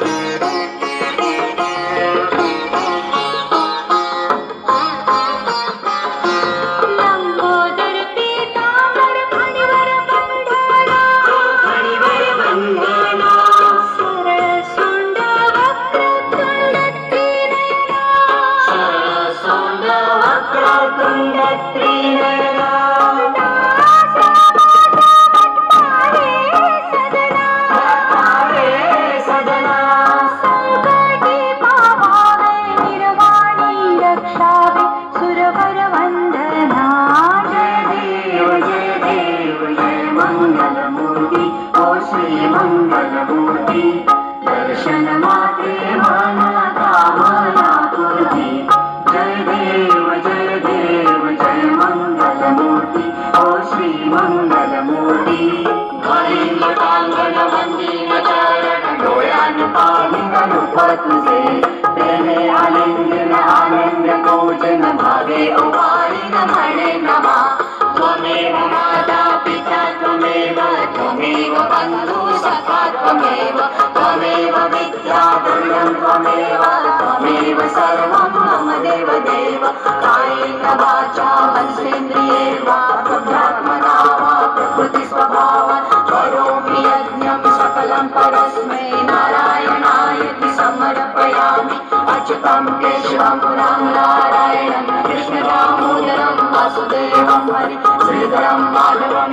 Música मङ्गलमूर्ति ओ श्रीमङ्गलमूर्ति दर्शनमाते मानकामना कुर्ति जय देव जय देव जय मङ्गलमूर्ति ओ श्रीमङ्गलमूर्ति गणिङ्गकाङ्गणवन्दिनचारण डोळ्यानुपालिङ्गनुपतुजे सखा त्वमेव त्वमेव विद्या गुरुं त्वमेव त्वमेव सर्वं मम देव देव कायेन वाचा मनसेन्द्रिये वा बुद्ध्यात्मना वा प्रकृतिस्वभावात् करोमि यज्ञं सकलं परस्मै। नारायणायति समर्पयामि अच्युतं केशवं राम नारायणं कृष्णदामोदरं वासुदेवं हरि श्रीधरं माधवं